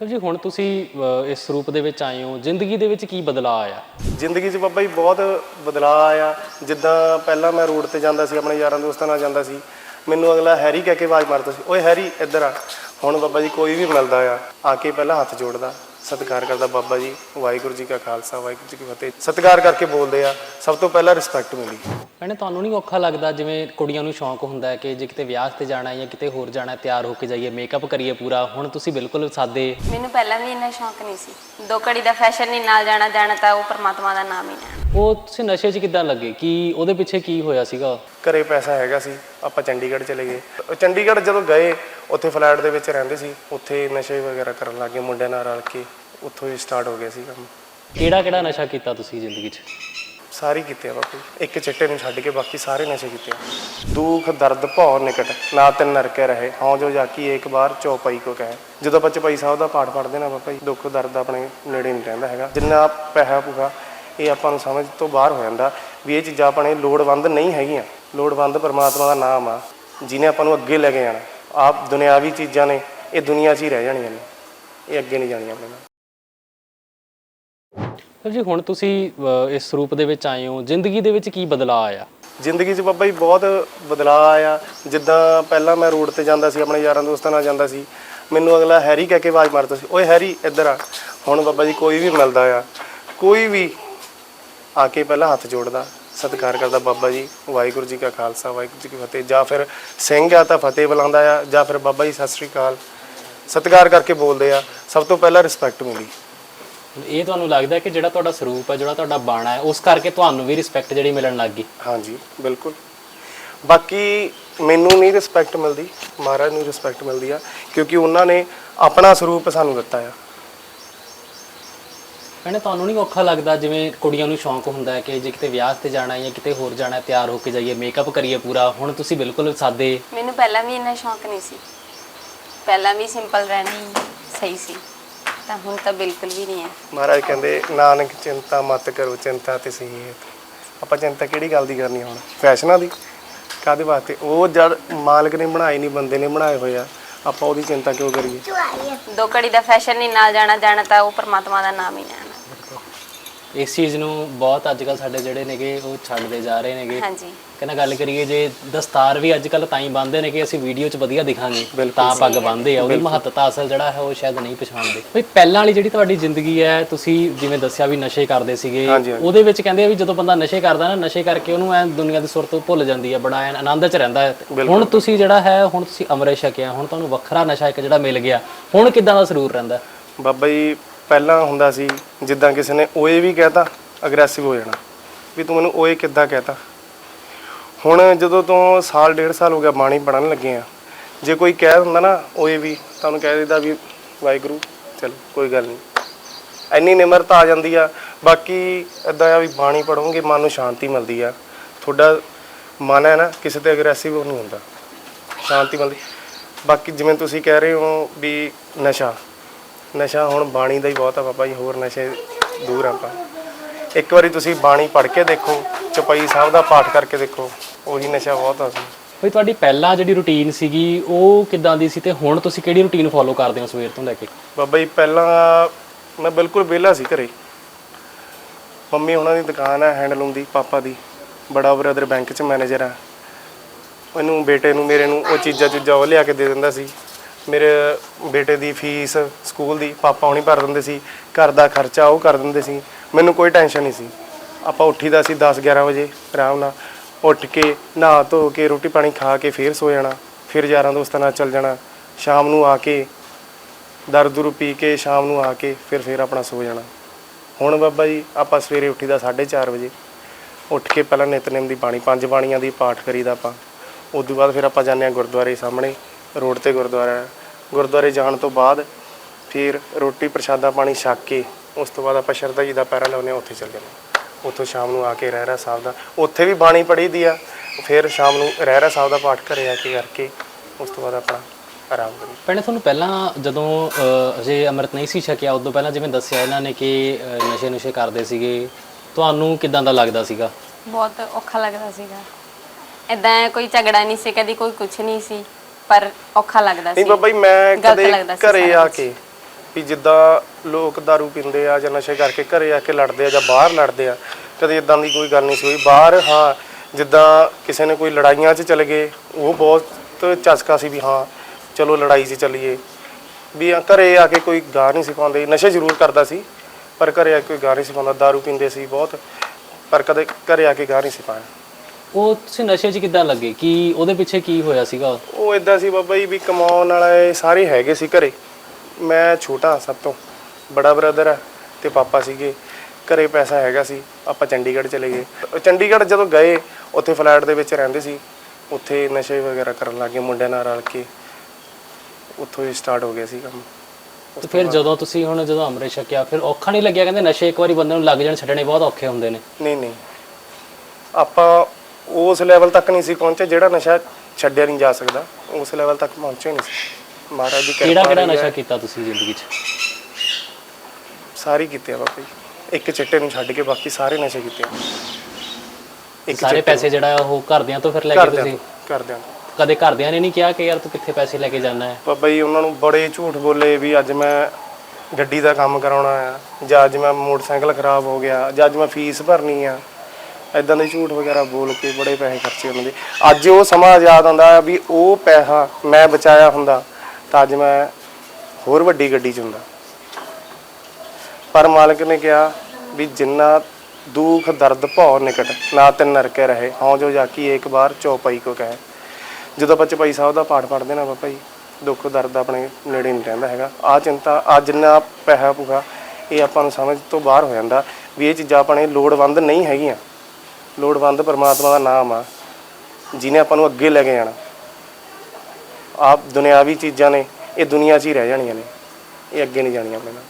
Sir ਜੀ ਹੁਣ ਤੁਸੀਂ ਅ, ਇਸ ਰੂਪ ਦੇ ਵਿੱਚ ਆਏ ਹੋ। ਜ਼ਿੰਦਗੀ ਦੇ ਵਿੱਚ ਕੀ ਬਦਲਾਅ ਆਇਆ? ਜ਼ਿੰਦਗੀ 'ਚ ਬਾਬਾ ਜੀ ਬਹੁਤ ਬਦਲਾਅ ਆਇਆ। ਜਿੱਦਾਂ ਪਹਿਲਾਂ ਮੈਂ ਰੋਡ ਤੇ ਜਾਂਦਾ ਸੀ ਆਪਣੇ ਯਾਰਾਂ ਦੋਸਤਾਂ ਨਾਲ ਜਾਂਦਾ ਸੀ ਮੈਨੂੰ ਅਗਲਾ ਹੈਰੀ ਕਹਿ ਕੇ ਆਵਾਜ਼ ਮਾਰਦਾ ਸੀ ਓਏ ਹੈਰੀ ਇੱਧਰ ਆ। ਹੁਣ ਬਾਬਾ ਜੀ ਕੋਈ ਵੀ ਮਿਲਦਾ ਆ ਆ ਕੇ ਪਹਿਲਾਂ ਹੱਥ ਜੋੜਦਾ। ਸਤਿਕਾਰ ਕਰਦਾ ਬਾਬਾ ਜੀ ਵਾਹਿਗੁਰੂ ਜੀ ਕਾ ਖਾਲਸਾ ਵਾਹਿਗੁਰੂ ਜੀ ਕੀ ਫਤਿਹ। ਸਤਿਕਾਰ ਕਰਕੇ ਬੋਲਦੇ ਆ ਸਭ ਤੋਂ ਪਹਿਲਾਂ ਰਿਸਪੈਕਟ ਮਿਲੀ। ਭੈਣੇ ਤੁਹਾਨੂੰ ਨਹੀਂ ਔਖਾ ਲੱਗਦਾ ਜਿਵੇਂ ਕੁੜੀਆਂ ਨੂੰ ਸ਼ੌਂਕ ਹੁੰਦਾ ਹੈ ਕਿ ਜੇ ਕਿਤੇ ਵਿਆਹ ਤੇ ਜਾਣਾ ਹੈ ਜਾਂ ਕਿਤੇ ਹੋਰ ਜਾਣਾ ਹੈ ਤਿਆਰ ਹੋ ਕੇ ਜਾਈਏ ਮੇਕਅਪ ਕਰੀਏ ਪੂਰਾ ਹੁਣ ਤੁਸੀਂ ਬਿਲਕੁਲ ਸਾਦੇ। ਮੈਨੂੰ ਪਹਿਲਾਂ ਵੀ ਇੰਨਾ ਸ਼ੌਂਕ ਨਹੀਂ ਸੀ। ਦੋ ਘੜੀ ਦਾ ਫੈਸ਼ਨ ਨਹੀਂ ਨਾਲ ਜਾਣਾ ਜਾਣਾ ਤਾਂ ਉਹ ਪਰਮਾਤਮਾ ਦਾ ਨਾਮ ਹੀ ਲੈਣਾ। ਉਹ ਤੁਸੀਂ ਨਸ਼ੇ 'ਚ ਕਿੱਦਾਂ ਲੱਗੇ? ਕਿ ਉਹਦੇ ਪਿੱਛੇ ਕੀ ਹੋਇਆ ਸੀਗਾ? ਘਰੇ ਪੈਸਾ ਹੈਗਾ ਸੀ ਆਪਾਂ ਚੰਡੀਗੜ੍ਹ ਚਲੇ ਗਏ। ਚੰਡੀਗੜ੍ਹ ਜਦੋਂ ਗਏ ਉੱਥੇ ਫਲੈਟ ਦੇ ਵਿੱਚ ਰਹਿੰਦੇ ਸੀ ਉੱਥੇ ਨਸ਼ੇ ਵਗੈਰਾ ਕਰਨ ਲੱਗੇ ਮੁੰਡਿਆਂ ਨਾਲ ਰਲ ਕੇ ਉੱਥੋਂ ਹੀ ਸਟਾਰਟ ਹੋ ਗਿਆ ਸੀ ਕੰਮ। ਕਿਹੜਾ ਕਿਹੜਾ ਨਸ਼ਾ ਕੀਤਾ ਤੁਸੀਂ ਜ਼ਿੰਦਗੀ 'ਚ? ਸਾਰੇ ਕੀਤੇ ਆ ਬਾਪੂ। ਇੱਕ ਚਿੱਟੇ ਨੂੰ ਛੱਡ ਕੇ ਬਾਕੀ ਸਾਰੇ ਨਸ਼ੇ ਕੀਤੇ ਆ। ਦੁੱਖ ਦਰਦ ਭਉ ਨਿਕਟ ਨਾ ਤਿੰਨ ਨਰਕੇ ਰਹੇ। ਹਉ ਜੋ ਜਾਕੀ ਏਕ ਬਾਰ ਚੌਪਈ ਕੋ ਕਹੇ। ਜਦੋਂ ਆਪਾਂ ਚੌਪਈ ਸਾਹਿਬ ਦਾ ਪਾਠ ਪੜ੍ਹਦੇ ਨਾ ਬਾਪਾ ਜੀ ਦੁੱਖ ਦਰਦ ਆਪਣੇ ਨੇੜੇ ਨਹੀਂ ਰਹਿੰਦਾ ਹੈਗਾ। ਜਿੰਨਾ ਪੈਸਾ ਪੂਗਾ ਇਹ ਆਪਾਂ ਨੂੰ ਸਮਝ ਤੋਂ ਬਾਹਰ ਹੋ ਜਾਂਦਾ ਵੀ ਇਹ ਚੀਜ਼ਾਂ ਆਪਣੇ ਲੋੜਵੰਦ ਨਹੀਂ ਹੈਗੀਆਂ। ਲੋੜਵੰਦ ਪਰਮਾਤਮਾ ਦਾ ਨਾਮ ਆ ਜਿਹਨੇ ਆਪਾਂ ਨੂੰ ਅੱਗੇ ਲੈ ਕੇ ਜਾਣਾ। ਆਪ ਦੁਨਿਆਵੀ ਚੀਜ਼ਾਂ ਨੇ ਇਹ ਦੁਨੀਆ 'ਚ ਹੀ ਰਹਿ ਜਾਣੀਆਂ ਨੇ। ਇਹ ਅੱਗੇ ਨਹੀਂ ਜਾਣੀਆਂ ਆਪਣੇ ਨਾਲ ਸਰ ਜੀ ਹੁਣ ਤੁਸੀਂ ਇਸ ਰੂਪ ਦੇ ਵਿੱਚ ਆਏ ਹੋ। ਜ਼ਿੰਦਗੀ ਦੇ ਵਿੱਚ ਕੀ ਬਦਲਾਅ ਆਇਆ? ਜ਼ਿੰਦਗੀ 'ਚ ਬਾਬਾ ਜੀ ਬਹੁਤ ਬਦਲਾਅ ਆਇਆ। ਜਿੱਦਾਂ ਪਹਿਲਾਂ ਮੈਂ ਰੋਡ ਤੇ ਜਾਂਦਾ ਸੀ ਆਪਣੇ ਯਾਰਾਂ ਦੋਸਤਾਂ ਨਾਲ ਜਾਂਦਾ ਸੀ ਮੈਨੂੰ ਅਗਲਾ ਹੈਰੀ ਕਹਿ ਕੇ ਆਵਾਜ਼ ਮਾਰਦਾ ਸੀ ਓਏ ਹੈਰੀ ਇੱਧਰ ਆ। ਹੁਣ ਬਾਬਾ ਜੀ ਕੋਈ ਵੀ ਮਿਲਦਾ ਆ ਕੋਈ ਵੀ ਆ ਕੇ ਪਹਿਲਾਂ ਹੱਥ ਜੋੜਦਾ। ਸਤਿਕਾਰ ਕਰਦਾ ਬਾਬਾ ਜੀ ਵਾਹਿਗੁਰੂ ਜੀ ਕਾ ਖਾਲਸਾ ਵਾਹਿਗੁਰੂ ਜੀ ਕੀ ਫਤਿਹ। ਜਾਂ ਫਿਰ ਸਿੰਘ ਆ ਤਾਂ ਫਤਿਹ ਬੁਲਾਉਂਦਾ ਆ ਜਾਂ ਫਿਰ ਬਾਬਾ ਜੀ ਸਤਿ ਸ੍ਰੀ ਅਕਾਲ। ਸਤਿਕਾਰ ਕਰਕੇ ਬੋਲਦੇ ਆ। ਸਭ ਤੋਂ ਪਹਿਲਾਂ ਰਿਸਪੈਕਟ ਮਿਲੀ ਇਹ ਤੁਹਾਨੂੰ ਲੱਗਦਾ ਕਿ ਜਿਹੜਾ ਤੁਹਾਡਾ ਸਰੂਪ ਹੈ ਜਿਹੜਾ ਤੁਹਾਡਾ ਬਾਣਾ ਹੈ ਉਸ ਕਰਕੇ ਤੁਹਾਨੂੰ ਵੀ ਰਿਸਪੈਕਟ ਜਿਹੜੀ ਮਿਲਣ ਲੱਗ ਗਈ? ਹਾਂਜੀ ਬਿਲਕੁਲ। ਬਾਕੀ ਮੈਨੂੰ ਨਹੀਂ ਰਿਸਪੈਕਟ ਮਿਲਦੀ ਮਹਾਰਾਜ ਨੂੰ ਰਿਸਪੈਕਟ ਮਿਲਦੀ ਆ ਕਿਉਂਕਿ ਉਹਨਾਂ ਨੇ ਆਪਣਾ ਸਰੂਪ ਸਾਨੂੰ ਦਿੱਤਾ ਆ। ਭੈਣੇ ਤੁਹਾਨੂੰ ਨਹੀਂ ਔਖਾ ਲੱਗਦਾ ਜਿਵੇਂ ਕੁੜੀਆਂ ਨੂੰ ਸ਼ੌਂਕ ਹੁੰਦਾ ਹੈ ਕਿ ਜੇ ਕਿਤੇ ਵਿਆਹ ਤੇ ਜਾਣਾ ਹੈ ਜਾਂ ਕਿਤੇ ਹੋਰ ਜਾਣਾ ਹੈ ਤਿਆਰ ਹੋ ਕੇ ਜਾਈਏ ਮੇਕਅਪ ਕਰੀਏ ਪੂਰਾ। ਹੁਣ ਤੁਸੀਂ ਬਿਲਕੁਲ ਸਾਦੇ। ਮੈਨੂੰ ਪਹਿਲਾਂ ਵੀ ਇੰਨਾ ਸ਼ੌਂਕ ਨਹੀਂ ਸੀ। ਪਹਿਲਾਂ ਵੀ ਸਿੰਪਲ ਰਹਿਣਾ ਹੀ ਸਹੀ ਸੀ। ਤਾਂ ਹੁਣ ਤਾਂ ਬਿਲਕੁਲ ਵੀ ਨਹੀਂ ਹੈ। ਮਹਾਰਾਜ ਕਹਿੰਦੇ ਨਾਨਕ ਚਿੰਤਾ ਮਤ ਕਰੋ ਚਿੰਤਾ ਤੇ ਸਹੀ ਹੈ। ਆਪਾਂ ਚਿੰਤਾ ਕਿਹੜੀ ਗੱਲ ਦੀ ਕਰਨੀ ਹੁਣ? ਫੈਸ਼ਨਾਂ ਦੀ? ਕਾਦੇ ਵਾਸਤੇ? ਉਹ ਜਦ ਮਾਲਕ ਨੇ ਬਣਾਏ ਨਹੀਂ ਬੰਦੇ ਨੇ ਬਣਾਏ ਹੋਏ ਆ ਆਪਾਂ ਉਹਦੀ ਚਿੰਤਾ ਕਿਉਂ ਕਰੀਏ? ਦੋ ਘੜੀ ਦਾ ਫੈਸ਼ਨ ਨਹੀਂ ਨਾਲ ਜਾਣਾ ਜਾਣਾ ਤਾਂ ਉਹ ਪਰਮਾਤਮਾ ਦਾ ਨਾਮ ਹੀ ਲੈਣਾ ਇਸ ਚੀਜ਼ ਨੂੰ ਬਹੁਤ ਅੱਜ ਕੱਲ ਸਾਡੇ ਜਿਹੜੇ ਨੇਗੇ ਉਹ ਛੱਡਦੇ ਜਾ ਰਹੇ ਨੇਗੇ। ਹਾਂਜੀ। ਕਹਿੰਦਾ ਗੱਲ ਕਰੀਏ ਜੇ ਦਸਤਾਰ ਵੀ ਅੱਜ ਕੱਲ ਤਾਂ ਹੀ ਬੰਨਦੇ ਨੇ ਕਿ ਅਸੀਂ ਵੀਡੀਓ 'ਚ ਵਧੀਆ ਦਿਖਾਂਗੇ। ਤਾਂ ਪੱਗ ਬੰਨਦੇ ਆ ਉਹਦੀ ਮਹੱਤਤਾ ਅਸਲ ਜਿਹੜਾ ਹੈ ਉਹ ਸ਼ਾਇਦ ਨਹੀਂ ਪਛਾਣਦੇ। ਬਈ ਪਹਿਲਾਂ ਵਾਲੀ ਜਿਹੜੀ ਤੁਹਾਡੀ ਜ਼ਿੰਦਗੀ ਹੈ ਤੁਸੀਂ ਜਿਵੇਂ ਦੱਸਿਆ ਵੀ ਨਸ਼ੇ ਕਰਦੇ ਸੀਗੇ। ਉਹਦੇ ਵਿੱਚ ਕਹਿੰਦੇ ਆ ਵੀ ਜਦੋਂ ਬੰਦਾ ਨਸ਼ੇ ਕਰਦਾ ਨਾ ਨਸ਼ੇ ਕਰਕੇ ਉਹਨੂੰ ਐ ਦੁਨੀਆ ਦੀ ਸੁਰਤ ਭੁੱਲ ਜਾਂਦੀ ਹੈ ਬੜਾ ਐਨ ਆਨੰਦ 'ਚ ਰਹਿੰਦਾ ਹੈ। ਹੁਣ ਤੁਸੀਂ ਜਿਹੜਾ ਹੈ ਹੁਣ ਤੁਸੀਂ ਅੰਮ੍ਰਿਤ ਛਕਿਆ ਹੁਣ ਤੁਹਾਨੂੰ ਵੱਖਰਾ ਨਸ਼ਾ ਇੱਕ ਜਿਹੜਾ ਮਿਲ ਗਿਆ ਹੁਣ ਕਿਦਾਂ ਦਾ ਸਰੂਰ ਰਹਿੰਦਾ? ਬਾਬਾ ਜੀ ਪਹਿਲਾਂ ਹੁੰਦਾ ਸੀ, ਜਿੱਦਾਂ ਕਿਸੇ ਨੇ ਓਏ ਵੀ ਕਹਿਤਾ ਅਗਰੈਸਿਵ ਹੋ ਜਾਣਾ। ਵੀ ਤੂੰ ਮੈਨੂੰ ਓਏ ਕਿੱਦਾਂ ਕਹਿਤਾ? ਹੁਣ ਜਦੋਂ ਤੋਂ ਸਾਲ ਡੇਢ ਸਾਲ ਹੋ ਗਿਆ ਬਾਣੀ ਪੜਨ ਲੱਗੇ ਆ, ਜੇ ਕੋਈ ਕਹਿ ਦਿੰਦਾ ਨਾ ਓਏ ਵੀ ਤੁਹਾਨੂੰ ਕਹਿ ਦਿੰਦਾ ਵੀ ਵਾਹਿਗੁਰੂ, ਚਲ ਕੋਈ ਗੱਲ ਨਹੀਂ। ਇੰਨੀ ਨਿਮਰਤਾ ਆ ਜਾਂਦੀ ਆ, ਬਾਕੀ ਇਦਾਂ ਆ ਵੀ ਬਾਣੀ ਪੜੋਗੇ ਮਨ ਨੂੰ ਸ਼ਾਂਤੀ ਮਿਲਦੀ ਆ। ਤੁਹਾਡਾ ਮਨ ਹੈ ਨਾ, ਕਿਸੇ ਤੇ ਅਗਰੈਸਿਵ ਨਹੀਂ ਹੁੰਦਾ। ਸ਼ਾਂਤੀ ਮਿਲਦੀ। ਬਾਕੀ ਜਿਵੇਂ ਤੁਸੀਂ ਕਹਿ ਰਹੇ ਹੋ ਵੀ ਨਸ਼ਾ ਨਸ਼ਾ ਹੁਣ ਬਾਣੀ ਦਾ ਹੀ ਬਹੁਤ ਆ ਬਾਬਾ ਜੀ ਹੋਰ ਨਸ਼ੇ ਦੂਰ ਆਪਾਂ। ਇੱਕ ਵਾਰੀ ਤੁਸੀਂ ਬਾਣੀ ਪੜ੍ਹ ਕੇ ਦੇਖੋ ਚਪਈ ਸਾਹਿਬ ਦਾ ਪਾਠ ਕਰਕੇ ਦੇਖੋ ਉਹੀ ਨਸ਼ਾ ਬਹੁਤ ਆ ਸੀ ਬਈ ਤੁਹਾਡੀ ਪਹਿਲਾਂ ਜਿਹੜੀ ਰੁਟੀਨ ਸੀਗੀ ਉਹ ਕਿਦਾਂ ਦੀ ਸੀ ਤੇ ਹੁਣ ਤੁਸੀਂ ਕਿਹੜੀ ਰੁਟੀਨ ਫੋਲੋ ਕਰਦੇ ਹੋ ਸਵੇਰ ਤੋਂ ਲੈ ਕੇ? ਬਾਬਾ ਜੀ ਪਹਿਲਾਂ ਮੈਂ ਬਿਲਕੁਲ ਵਿਹਲਾ ਸੀ ਘਰੇ। ਮੰਮੀ ਉਹਨਾਂ ਦੀ ਦੁਕਾਨ ਹੈ ਹੈਂਡਲੂਮ ਦੀ ਪਾਪਾ ਦੀ। ਬੜਾ ਬ੍ਰਦਰ ਬੈਂਕ 'ਚ ਮੈਨੇਜਰ ਆ। ਉਹਨੂੰ ਬੇਟੇ ਨੂੰ ਮੇਰੇ ਨੂੰ ਉਹ ਚੀਜ਼ਾਂ ਚੀਜ਼ਾਂ ਉਹ ਲਿਆ ਕੇ ਦੇ ਦਿੰਦਾ ਸੀ। ਮੇਰੇ ਬੇਟੇ ਦੀ ਫੀਸ ਸਕੂਲ ਦੀ ਪਾਪਾ ਹੁਣੀ ਭਰ ਦਿੰਦੇ ਸੀ, ਘਰ ਦਾ ਖਰਚਾ ਉਹ ਕਰ ਦਿੰਦੇ ਸੀ, ਮੈਨੂੰ ਕੋਈ ਟੈਨਸ਼ਨ ਨਹੀਂ ਸੀ। ਆਪਾਂ ਉੱਠੀਦਾ ਸੀ 10 11 ਵਜੇ, ਆਰਾਮ ਨਾਲ ਉੱਠ ਕੇ, ਨਹਾ ਧੋ ਕੇ, ਰੋਟੀ ਪਾਣੀ ਖਾ ਕੇ ਫੇਰ ਸੋ ਜਾਣਾ, ਫਿਰ ਯਾਰਾਂ ਦੋਸਤਾਂ ਨਾਲ ਚੱਲ ਜਾਣਾ, ਸ਼ਾਮ ਨੂੰ ਆ ਕੇ ਦਰ ਦੁਰ ਪੀ ਕੇ ਸ਼ਾਮ ਨੂੰ ਆ ਕੇ ਫਿਰ ਫਿਰ ਆਪਣਾ ਸੋ ਜਾਣਾ। ਹੁਣ ਬਾਬਾ ਜੀ ਆਪਾਂ ਸਵੇਰੇ ਉੱਠੀਦਾ 4:30 ਵਜੇ, ਉੱਠ ਕੇ ਪਹਿਲਾਂ ਨਿਤਨੇਮ ਦੀ ਬਾਣੀ, ਪੰਜ ਬਾਣੀਆਂ ਦੀ ਪਾਠ ਕਰੀਦਾ ਆਪਾਂ ਉਸ ਤੋਂ ਬਾਅਦ ਫਿਰ ਆਪਾਂ ਜਾਂਦੇ ਹਾਂ ਗੁਰਦੁਆਰੇ ਸਾਹਮਣੇ ਰੋਡ ਤੇ ਗੁਰਦੁਆਰਾ ਹੈ। ਗੁਰਦੁਆਰੇ ਜਾਣ ਤੋਂ ਬਾਅਦ ਫਿਰ ਰੋਟੀ ਪ੍ਰਸ਼ਾਦਾ ਪਾਣੀ ਛਕ ਕੇ ਉਸ ਤੋਂ ਬਾਅਦ ਆਪਾਂ ਸ਼ਰਧਾ ਜੀ ਦਾ ਪੈਰਾ ਲਾਉਂਦੇ ਹਾਂ ਉੱਥੇ ਚੱਲ ਜਾਂਦੇ। ਉੱਥੋਂ ਸ਼ਾਮ ਨੂੰ ਆ ਕੇ ਰਹਿਰਾ ਸਾਹਿਬ ਦਾ ਉੱਥੇ ਵੀ ਬਾਣੀ ਪੜ੍ਹੀ ਦੀ ਆ। ਫਿਰ ਸ਼ਾਮ ਨੂੰ ਰਹਿਰਾ ਸਾਹਿਬ ਦਾ ਪਾਠ ਘਰੇ ਆ ਕੇ ਕਰਕੇ ਉਸ ਤੋਂ ਬਾਅਦ ਆਪਣਾ ਆਰਾਮ ਕਰੀ ਭੈਣੇ ਤੁਹਾਨੂੰ ਪਹਿਲਾਂ ਜਦੋਂ ਅਹ, ਅਜੇ ਅੰਮ੍ਰਿਤ ਨਹੀਂ ਸੀ ਛਕਿਆ ਉਦੋਂ ਪਹਿਲਾਂ ਜਿਵੇਂ ਦੱਸਿਆ ਇਹਨਾਂ ਨੇ ਕਿ ਨਸ਼ੇ ਨੁਸ਼ੇ ਕਰਦੇ ਸੀਗੇ ਤੁਹਾਨੂੰ ਕਿਦਾਂ ਦਾ ਲੱਗਦਾ ਸੀਗਾ? ਬਹੁਤ ਔਖਾ ਲੱਗਦਾ ਸੀਗਾ। ਇਦਾਂ ਕੋਈ ਝਗੜਾ ਨਹੀਂ ਸੀ ਕਦੀ ਕੋਈ ਕੁਝ ਨਹੀਂ ਸੀ। ਪਰ ਔਖਾ ਲੱਗਦਾ ਸੀ ਨਹੀਂ ਬਾਬਾ ਜੀ ਮੈਂ ਗਲਤ ਕਦੇ ਲੱਗਦਾ ਸੀ ਘਰੇ ਸਾਰਾ ਆ ਕੁਛ। ਕੇ ਵੀ ਜਿੱਦਾਂ ਲੋਕ दारू ਪੀਂਦੇ ਆ ਜਾਂ ਨਸ਼ੇ ਕਰਕੇ ਘਰੇ ਆ ਕੇ ਲੜਦੇ ਆ ਜਾਂ ਬਾਹਰ ਲੜਦੇ ਆ ਕਦੇ ਇਦਾਂ ਦੀ ਕੋਈ ਗੱਲ ਨਹੀਂ ਸੀ ਹੋਈ ਬਾਹਰ ਹਾਂ ਜਿੱਦਾਂ ਕਿਸੇ ਨੇ ਕੋਈ ਲੜਾਈਆਂ 'ਚ ਚਲੇ ਗਏ ਉਹ ਬਹੁਤ ਚਸਕਾ ਸੀ ਵੀ ਹਾਂ ਚਲੋ ਲੜਾਈ 'ਚ ਚੱਲੀਏ ਵੀ ਆ ਘਰੇ ਆ ਕੇ ਕੋਈ ਗਾ ਨਹੀਂ ਸੀ ਪਾਉਂਦੇ ਨਸ਼ੇ ਜ਼ਰੂਰ ਕਰਦਾ ਸੀ ਪਰ ਘਰੇ ਆ ਕੇ ਕੋਈ ਗਾ ਨਹੀਂ ਸੀ ਪਾਉਂਦਾ दारू ਪੀਂਦੇ ਸੀ ਬਹੁਤ ਪਰ ਕਦੇ ਘਰੇ ਆ ਕੇ ਗਾ ਨਹੀਂ ਸੀ ਪਾਇਆ ਉਹ ਤੁਸੀਂ ਨਸ਼ੇ 'ਚ ਕਿੱਦਾਂ ਲੱਗੇ? ਕੀ ਉਹਦੇ ਪਿੱਛੇ ਕੀ ਹੋਇਆ ਸੀਗਾ? ਉਹ ਇਦਾਂ ਸੀ ਬਾਬਾ ਜੀ ਵੀ ਕਮਾਉਣ ਵਾਲੇ ਸਾਰੇ ਹੈਗੇ ਸੀ ਘਰੇ। ਮੈਂ ਛੋਟਾ ਸਭ ਤੋਂ ਬੜਾ ਬ੍ਰਦਰ ਹੈ ਤੇ ਪਾਪਾ ਸੀਗੇ। ਘਰੇ ਪੈਸਾ ਹੈਗਾ ਸੀ ਆਪਾਂ ਚੰਡੀਗੜ੍ਹ ਚਲੇ ਗਏ। ਚੰਡੀਗੜ੍ਹ ਜਦੋਂ ਗਏ ਉੱਥੇ ਫਲੈਟ ਦੇ ਵਿੱਚ ਰਹਿੰਦੇ ਸੀ। ਉੱਥੇ ਨਸ਼ੇ ਵਗੈਰਾ ਕਰਨ ਲੱਗੇ ਮੁੰਡਿਆਂ ਨਾਲ ਰਲ ਕੇ। ਉੱਥੋਂ ਹੀ ਸਟਾਰਟ ਹੋ ਗਿਆ ਸੀ ਕੰਮ। ਤੇ ਫਿਰ ਜਦੋਂ ਤੁਸੀਂ ਹੁਣ ਜਦੋਂ ਅੰਮ੍ਰਿਤ ਛਕਿਆ ਫਿਰ ਔਖਾ ਨਹੀਂ ਲੱਗਿਆ? ਕਹਿੰਦੇ ਨਸ਼ੇ ਇੱਕ ਵਾਰੀ ਬੰਦੇ ਨੂੰ ਲੱਗ ਜਾਣ ਛੱਡਣੇ ਬਹੁਤ ਔਖੇ ਹੁੰਦੇ ਨੇ। ਨਹੀਂ ਨਹੀਂ। ਆਪਾਂ ਉਸ ਲੈਵਲ ਤੱਕ ਨਹੀਂ ਸੀ ਪਹੁੰਚੇ ਜਿਹੜਾ ਨਸ਼ਾ ਛੱਡਿਆ ਨਹੀਂ ਜਾ ਸਕਦਾ ਉਸ ਲੈਵਲ ਤੱਕ ਪਹੁੰਚੇ ਨਹੀਂ ਸੀ। ਮਹਾਰਾਜ ਦੀ ਕਿਹੜਾ ਕਿਰਪਾ ਕਿਹੜਾ ਰਹੀ ਹੈ। ਨਸ਼ਾ ਕੀਤਾ ਤੁਸੀਂ ਜ਼ਿੰਦਗੀ 'ਚ? ਸਾਰੇ ਕੀਤੇ ਆ ਜੀ। ਇੱਕ ਚਿੱਟੇ ਨੂੰ ਛੱਡ ਕੇ ਬਾਕੀ ਸਾਰੇ ਨਸ਼ੇ ਕੀਤੇ ਆ। ਸਾਰੇ ਪੈਸੇ ਜਿਹੜਾ ਉਹ ਘਰਦਿਆਂ ਤੋਂ ਫਿਰ ਲੈ ਕੇ ਤੁਸੀਂ? ਕਰਦਿਆਂ ਕਦੇ ਘਰਦਿਆਂ ਨੇ ਨਹੀਂ ਕਿਹਾ ਕਿ ਯਾਰ ਤੂੰ ਕਿੱਥੇ ਪੈਸੇ ਲੈ ਕੇ ਜਾਣਾ ਹੈ? ਬਾਬਾ ਜੀ ਉਹਨਾਂ ਨੂੰ ਬੜੇ ਝੂਠ ਬੋਲੇ ਵੀ ਅੱਜ ਮੈਂ ਗੱਡੀ ਦਾ ਕੰਮ ਕਰਾਉਣਾ ਆ ਜਾਂ ਅੱਜ ਮੈਂ ਮੋਟਰਸਾਈਕਲ ਖਰਾਬ ਹੋ ਗਿਆ ਜਾਂ ਅੱਜ ਮੈਂ ਫੀਸ ਭਰਨੀ ਆ। ਐਦਾਂ ਦੇ ਝੂਠ ਵਗੈਰਾ ਬੋਲ ਕੇ ਬੜੇ ਪੈਸੇ ਖਰਚੇ ਉਹਨਾਂ ਦੇ ਅੱਜ ਉਹ ਸਮਾਂ ਯਾਦ ਆਉਂਦਾ ਵੀ ਉਹ ਪੈਸਾ ਮੈਂ ਬਚਾਇਆ ਹੁੰਦਾ ਤਾਂ ਅੱਜ ਮੈਂ ਹੋਰ ਵੱਡੀ ਗੱਡੀ 'ਚ ਹੁੰਦਾ ਪਰ ਮਾਲਕ ਨੇ ਕਿਹਾ ਵੀ ਜਿੰਨਾ ਦੁੱਖ, ਦਰਦ ਭਉ ਨਿਕਟ ਨਾ ਤਿੰਨ ਨਰਕੇ ਰਹੇ। ਹਉ ਜੋ ਜਾਕੀ ਇੱਕ ਵਾਰ ਚੌਪਈ ਕੋ ਕਹੇ। ਜਦੋਂ ਆਪਾਂ ਚੌਪਈ ਸਾਹਿਬ ਦਾ ਪਾਠ ਪੜ੍ਹਦੇ ਨਾ ਬਾਬਾ ਜੀ, ਦੁੱਖ, ਦਰਦ ਆਪਣੇ ਨੇੜੇ ਨਹੀਂ ਰਹਿੰਦਾ ਹੈਗਾ। ਆ ਚਿੰਤਾ ਆ ਜਿੰਨਾ ਪੈਸਾ ਪੂਗਾ ਇਹ ਆਪਾਂ ਨੂੰ ਸਮਝ ਤੋਂ ਬਾਹਰ ਹੋ ਜਾਂਦਾ ਵੀ ਇਹ ਚੀਜ਼ਾਂ ਆਪਣੇ ਲੋੜਵੰਦ ਨਹੀਂ ਹੈਗੀਆਂ। ਲੋੜਵੰਦ ਪਰਮਾਤਮਾ ਦਾ ਨਾਮ ਆ ਜਿਹਨੇ ਆਪਾਂ ਨੂੰ ਅੱਗੇ ਲੈ ਕੇ ਜਾਣਾ। ਆਪ ਦੁਨਿਆਵੀ ਚੀਜ਼ਾਂ ਨੇ ਇਹ ਦੁਨੀਆ 'ਚ ਹੀ ਰਹਿ ਜਾਣੀਆਂ ਨੇ ਇਹ ਅੱਗੇ ਨਹੀਂ ਜਾਣੀਆਂ ਆਪਣੇ ਨਾਲ।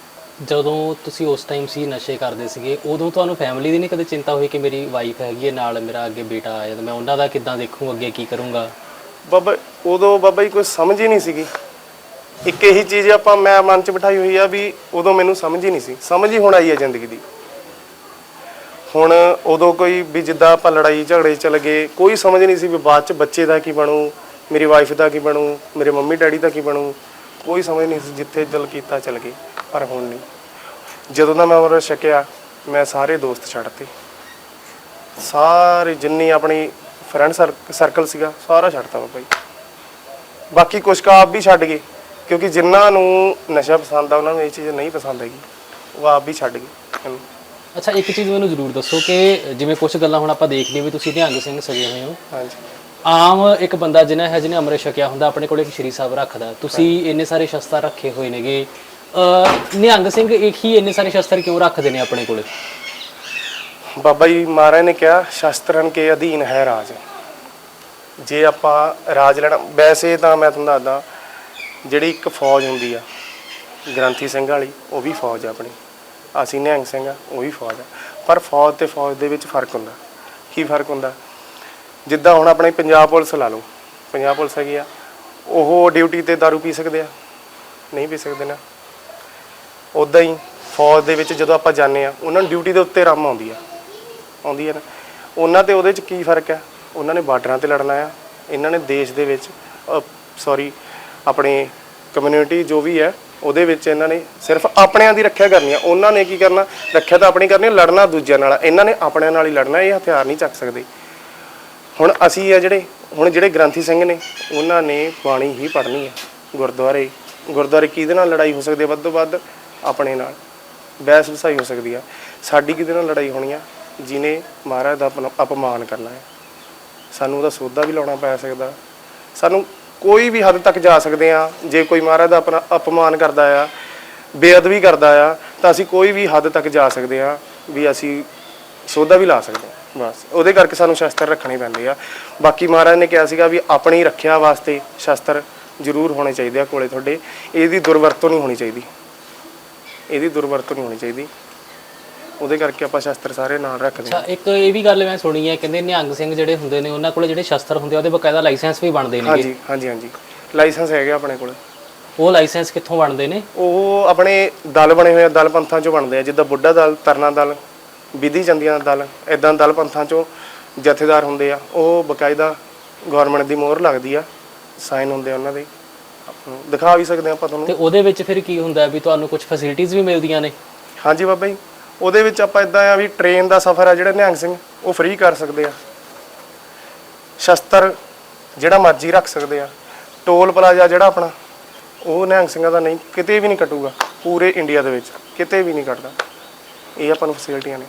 ਜਦੋਂ ਤੁਸੀਂ ਉਸ ਟਾਈਮ ਸੀ ਨਸ਼ੇ ਕਰਦੇ ਸੀਗੇ ਉਦੋਂ ਤੁਹਾਨੂੰ ਫੈਮਿਲੀ ਦੀ ਨਹੀਂ ਕਦੇ ਚਿੰਤਾ ਹੋਈ ਕਿ ਮੇਰੀ ਵਾਈਫ ਹੈਗੀ ਹੈ ਨਾਲ ਮੇਰਾ ਅੱਗੇ ਬੇਟਾ ਆਇਆ ਤੇ ਮੈਂ ਉਹਨਾਂ ਦਾ ਕਿੱਦਾਂ ਦੇਖੂੰ ਅੱਗੇ ਕੀ ਕਰੂੰਗਾ? ਬਾਬਾ ਉਦੋਂ ਬਾਬਾ ਜੀ ਕੋਈ ਸਮਝ ਹੀ ਨਹੀਂ ਸੀਗੀ। ਇੱਕ ਇਹੀ ਚੀਜ਼ ਆਪਾਂ ਮੈਂ ਮਨ 'ਚ ਬਿਠਾਈ ਹੋਈ ਆ ਵੀ ਉਦੋਂ ਮੈਨੂੰ ਸਮਝ ਹੀ ਨਹੀਂ ਸੀ। ਸਮਝ ਹੀ ਹੁਣ ਆਈ ਹੈ ਜ਼ਿੰਦਗੀ ਦੀ। ਹੁਣ ਉਦੋਂ ਕੋਈ ਵੀ ਜਿੱਦਾਂ ਆਪਾਂ ਲੜਾਈ ਝਗੜੇ 'ਚ ਲੱਗੇ, ਕੋਈ ਸਮਝ ਨਹੀਂ ਸੀ ਵੀ ਬਾਅਦ 'ਚ ਬੱਚੇ ਦਾ ਕੀ ਬਣੂ, ਮੇਰੀ ਵਾਈਫ ਦਾ ਕੀ ਬਣੂ, ਮੇਰੇ ਮੰਮੀ ਡੈਡੀ ਦਾ ਕੀ ਬਣੂ, ਕੋਈ ਸਮਝ ਨਹੀਂ ਸੀ ਜਿੱਥੇ ਦਿਲ ਕੀਤਾ ਚਲ ਗਏ, ਪਰ ਹੁਣ ਨਹੀਂ। ਜਦੋਂ ਦਾ ਮੈਂ ਅਮਰ ਛਕਿਆ, ਮੈਂ ਸਾਰੇ ਦੋਸਤ ਛੱਡਤੇ। ਸਾਰੇ ਜਿੰਨੀ ਆਪਣੀ ਫਰੈਂਡ ਸਰਕਲ ਸੀਗਾ, ਸਾਰਾ ਛੱਡਤਾ ਬਾਬਾ ਭਾਈ ਬਾਕੀ ਕੁਝ ਕਾ ਆਪ ਵੀ ਛੱਡ ਗਏ, ਕਿਉਂਕਿ ਜਿਨ੍ਹਾਂ ਨੂੰ ਨਸ਼ਾ ਪਸੰਦ ਆ, ਉਹਨਾਂ ਨੂੰ ਇਹ ਚੀਜ਼ ਨਹੀਂ ਪਸੰਦ ਹੈਗੀ, ਉਹ ਆਪ ਵੀ ਛੱਡ ਗਏ। ਅੱਛਾ ਇੱਕ ਚੀਜ਼ ਮੈਨੂੰ ਜ਼ਰੂਰ ਦੱਸੋ ਕਿ ਜਿਵੇਂ ਕੁਝ ਗੱਲਾਂ ਹੁਣ ਆਪਾਂ ਦੇਖ ਲਈ ਵੀ ਤੁਸੀਂ ਨਿਹੰਗ ਸਿੰਘ ਸਜੇ ਹੋਏ ਹੋ। ਹਾਂਜੀ। ਆਮ ਇੱਕ ਬੰਦਾ ਜਿਹਨੇ ਹੈ ਜਿਹਨੇ ਅੰਮ੍ਰਿਤ ਛਕਿਆ ਹੁੰਦਾ ਆਪਣੇ ਕੋਲ ਇੱਕ ਸ਼੍ਰੀ ਸਾਹਿਬ ਰੱਖਦਾ। ਤੁਸੀਂ ਇੰਨੇ ਸਾਰੇ ਸ਼ਸਤਰ ਰੱਖੇ ਹੋਏ ਨੇਗੇ। ਨਿਹੰਗ ਸਿੰਘ ਇੱਕ ਹੀ ਇੰਨੇ ਸਾਰੇ ਸ਼ਸਤਰ ਕਿਉਂ ਰੱਖਦੇ ਨੇ ਆਪਣੇ ਕੋਲ? ਬਾਬਾ ਜੀ ਮਹਾਰਾਜ ਨੇ ਕਿਹਾ ਸ਼ਸਤਰਨ ਕੇ ਅਧੀਨ ਹੈ ਰਾਜ। ਜੇ ਆਪਾਂ ਰਾਜ ਲੈਣਾ ਵੈਸੇ ਤਾਂ ਮੈਂ ਤੁਹਾਨੂੰ ਦੱਸਦਾ ਜਿਹੜੀ ਇੱਕ ਫੌਜ ਹੁੰਦੀ ਆ ਗ੍ਰੰਥੀ ਸਿੰਘ ਵਾਲੀ ਉਹ ਵੀ ਫੌਜ ਆ ਆਪਣੀ। ਅਸੀਂ ਨਿਹੰਗ ਸਿੰਘ ਆ, ਉਹੀ ਫੌਜ ਆ। ਪਰ ਫੌਜ ਤੇ ਫੌਜ ਦੇ ਵਿੱਚ ਫ਼ਰਕ ਹੁੰਦਾ। ਕੀ ਫ਼ਰਕ ਹੁੰਦਾ? ਜਿੱਦਾਂ ਹੁਣ ਆਪਣੇ ਪੰਜਾਬ ਪੁਲਿਸ ਲਾ ਲਓ। ਪੰਜਾਬ ਪੁਲਿਸ ਹੈਗੀ ਆ, ਉਹ ਡਿਊਟੀ ਤੇ दारू ਪੀ ਸਕਦੇ ਆ, ਨਹੀਂ ਪੀ ਸਕਦੇ ਨਾ। ਉਦਾਂ ਹੀ ਫੌਜ ਦੇ ਵਿੱਚ ਜਦੋਂ ਆਪਾਂ ਜਾਂਦੇ ਆ, ਉਹਨਾਂ ਨੂੰ ਡਿਊਟੀ ਦੇ ਉੱਤੇ ਰਮ ਆਉਂਦੀ ਆ। ਆਉਂਦੀ ਹੈ ਨਾ। ਉਹਨਾਂ ਤੇ ਉਹਦੇ ਚ ਕੀ ਫ਼ਰਕ ਹੈ ਉਹਨਾਂ ਨੇ ਬਾਰਡਰਾਂ ਤੇ ਲੜਨਾ ਆ। ਇਹਨਾਂ ਨੇ ਦੇਸ਼ ਦੇ ਵਿੱਚ ਸੌਰੀ ਆਪਣੇ ਕਮਿਊਨਿਟੀ ਜੋ ਵੀ ਹੈ ਉਹਦੇ ਵਿੱਚ ਇਹਨਾਂ ਨੇ ਸਿਰਫ ਆਪਣਿਆਂ ਦੀ ਰੱਖਿਆ ਕਰਨੀ ਆ। ਉਹਨਾਂ ਨੇ ਕੀ ਕਰਨਾ? ਰੱਖਿਆ ਤਾਂ ਆਪਣੀ ਕਰਨੀ ਆ, ਲੜਨਾ ਦੂਜਿਆਂ ਨਾਲ ਇਹਨਾਂ ਨੇ ਆਪਣਿਆਂ ਨਾਲ ਹੀ ਲੜਨਾ ਇਹ ਹਥਿਆਰ ਨਹੀਂ ਚੱਕ ਸਕਦੇ। ਹੁਣ ਅਸੀਂ ਆ ਜਿਹੜੇ ਹੁਣ ਜਿਹੜੇ ਗ੍ਰੰਥੀ ਸਿੰਘ ਨੇ ਉਹਨਾਂ ਨੇ ਬਾਣੀ ਹੀ ਪੜ੍ਹਨੀ ਹੈ ਗੁਰਦੁਆਰੇ ਗੁਰਦੁਆਰੇ ਕਿਹਦੇ ਨਾਲ ਲੜਾਈ ਹੋ ਸਕਦੀ ਹੈ ਵੱਧ ਤੋਂ ਵੱਧ ਆਪਣੇ ਨਾਲ। ਬਹਿਸ ਵਸਾਈ ਹੋ ਸਕਦੀ ਆ। ਸਾਡੀ ਕਿਹਦੇ ਨਾਲ ਲੜਾਈ ਹੋਣੀ ਆ? ਜਿਨੇ ਮਹਾਰਾਜ ਦਾ ਅਪਨ- ਅਪਮਾਨ ਕਰਨਾ ਹੈ ਸਾਨੂੰ ਉਹਦਾ ਸੋਧਾ ਵੀ ਲਾਉਣਾ ਪੈ ਸਕਦਾ। ਸਾਨੂੰ ਕੋਈ ਵੀ ਹੱਦ ਤੱਕ ਜਾ ਸਕਦੇ ਆ ਜੇ ਕੋਈ ਮਹਾਰਾਜ ਦਾ ਆਪਣਾ ਅਪਮਾਨ ਕਰਦਾ ਆ, ਬੇਅਦਬੀ ਕਰਦਾ ਆ, ਤਾਂ ਅਸੀਂ ਕੋਈ ਵੀ ਹੱਦ ਤੱਕ ਜਾ ਸਕਦੇ ਆ ਵੀ ਅਸੀਂ ਸੋਧਾ ਵੀ ਲਾ ਸਕਦੇ ਹਾਂ, ਬਸ। ਉਹਦੇ ਕਰਕੇ ਸਾਨੂੰ ਸ਼ਸਤਰ ਰੱਖਣੇ ਪੈਂਦੇ ਆ। ਬਾਕੀ ਮਹਾਰਾਜ ਨੇ ਕਿਹਾ ਸੀਗਾ ਵੀ ਆਪਣੀ ਰੱਖਿਆ ਵਾਸਤੇ ਸ਼ਸਤਰ ਜ਼ਰੂਰ ਹੋਣੇ ਚਾਹੀਦੇ ਆ ਕੋਲੇ ਤੁਹਾਡੇ। ਇਹਦੀ ਦੁਰਵਰਤੋਂ ਨਹੀਂ ਹੋਣੀ ਚਾਹੀਦੀ। ਇਹਦੀ ਦੁਰਵਰਤੋਂ ਨਹੀਂ ਹੋਣੀ ਚਾਹੀਦੀ। ਉਹਦੇ ਕਰਕੇ ਆਪਾਂ ਸ਼ਸਤਰ ਸਾਰੇ ਨਾਲ ਰੱਖਦੇ ਹਾਂ ਅੱਛਾ ਇੱਕ ਇਹ ਵੀ ਗੱਲ ਮੈਂ ਸੁਣੀ ਹੈ ਕਹਿੰਦੇ ਨਿਹੰਗ ਸਿੰਘ ਜਿਹੜੇ ਹੁੰਦੇ ਨੇ ਉਹਨਾਂ ਕੋਲ ਜਿਹੜੇ ਸ਼ਸਤਰ ਹੁੰਦੇ ਆ ਉਹਦੇ ਬਕਾਇਦਾ ਲਾਇਸੈਂਸ ਵੀ ਬਣਦੇ ਨੇਗੇ। ਹਾਂਜੀ ਹਾਂਜੀ ਹਾਂਜੀ। ਲਾਇਸੈਂਸ ਹੈਗੇ ਆਪਣੇ ਕੋਲ। ਉਹ ਲਾਇਸੈਂਸ ਕਿੱਥੋਂ ਬਣਦੇ ਨੇ? ਉਹ ਆਪਣੇ ਦਲ ਬਣੇ ਹੋਏ ਆ ਦਲ ਪੰਥਾਂ ਚੋਂ ਬਣਦੇ ਆ ਜਿੱਦਾਂ ਬੁੱਢਾ ਦਲ ਤਰਨਾ ਦਲ ਵਿਧੀ ਚੰਦੀਆਂ ਦਾ ਦਲ ਇਦਾਂ ਦਲ ਪੰਥਾਂ ਚੋਂ ਜਥੇਦਾਰ ਹੁੰਦੇ ਆ। ਉਹ ਬਕਾਇਦਾ ਗਵਰਨਮੈਂਟ ਦੀ ਮੋਹਰ ਲੱਗਦੀ ਆ ਸਾਈਨ ਹੁੰਦੇ ਆ ਉਹਨਾਂ ਦੇ। ਹਮ, ਦਿਖਾ ਵੀ ਸਕਦੇ ਹਾਂ ਆਪਾਂ ਤੁਹਾਨੂੰ। ਤੇ ਉਹਦੇ ਵਿੱਚ ਫਿਰ ਕੀ ਹੁੰਦਾ ਹੈ ਵੀ ਤੁਹਾਨੂੰ ਕੁਝ ਫੈਸਿਲਿਟੀਆਂ ਵੀ ਮਿਲਦੀਆਂ ਨੇ? ਹਾਂਜੀ ਬਾਬਾ ਜੀ। ਉਹਦੇ ਵਿੱਚ ਆਪਾਂ ਇਦਾਂ ਆ ਵੀ ਟ੍ਰੇਨ ਦਾ ਸਫ਼ਰ ਆ ਜਿਹੜਾ ਨਿਹੰਗ ਸਿੰਘ ਉਹ ਫ੍ਰੀ ਕਰ ਸਕਦੇ ਆ। ਸ਼ਸਤਰ ਜਿਹੜਾ ਮਰਜ਼ੀ ਰੱਖ ਸਕਦੇ ਆ। ਟੋਲ ਪਲਾਜ਼ਾ ਜਿਹੜਾ ਆਪਣਾ, ਉਹ ਨਿਹੰਗ ਸਿੰਘਾਂ ਦਾ ਨਹੀਂ, ਕਿਤੇ ਵੀ ਨਹੀਂ ਕਟੂਗਾ। ਪੂਰੇ ਇੰਡੀਆ ਦੇ ਵਿੱਚ, ਕਿਤੇ ਵੀ ਨਹੀਂ ਕੱਟਦਾ। ਇਹ ਆਪਾਂ ਨੂੰ ਫੈਸਿਲਿਟੀਆਂ ਨੇ।